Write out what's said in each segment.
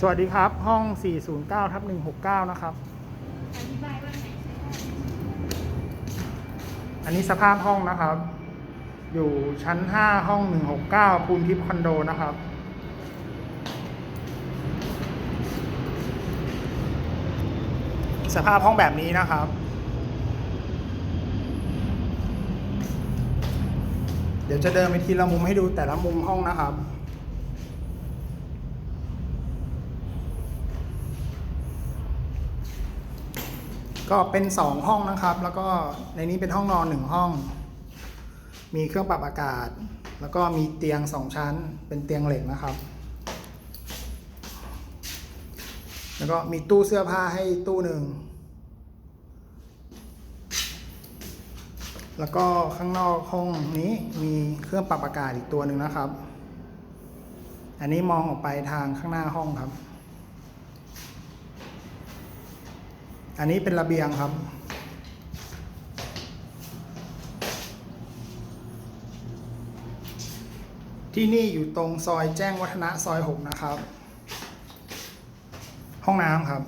สวัสดีครับ ห้อง 409ทับ169 นะครับ อันนี้สภาพห้องนะครับ อยู่ชั้น 5 ห้อง 169ปูนทิพย์คอนโดนะครับสภาพห้องแบบนี้นะครับ เดี๋ยวจะเดินไปทีละมุมให้ดูแต่ละมุมห้องนะครับ ก็เป็นสองห้องนะครับ แล้วก็ในนี้เป็นห้องนอนหนึ่งห้อง มีเครื่องปรับอากาศ แล้วก็มีเตียงสองชั้น เป็นเตียงเหล็กนะครับ แล้วก็มีตู้เสื้อผ้าให้ตู้หนึ่ง แล้วก็ข้างนอกห้องนี้มีเครื่องปรับอากาศอีกตัวหนึ่งนะครับ อันนี้มองออกไปทางข้างหน้าห้องครับ อันนี้เป็นระเบียงครับ ที่นี่อยู่ตรงซอยแจ้งวัฒนะซอย6นะครับ ห้องน้ำครับ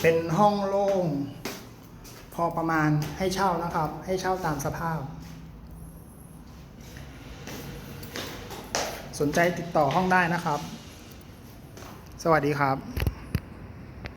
เป็นห้องโล่งพอประมาณให้เช่านะครับ ให้เช่าตามสภาพ สนใจติดต่อห้องได้นะครับ สวัสดีครับ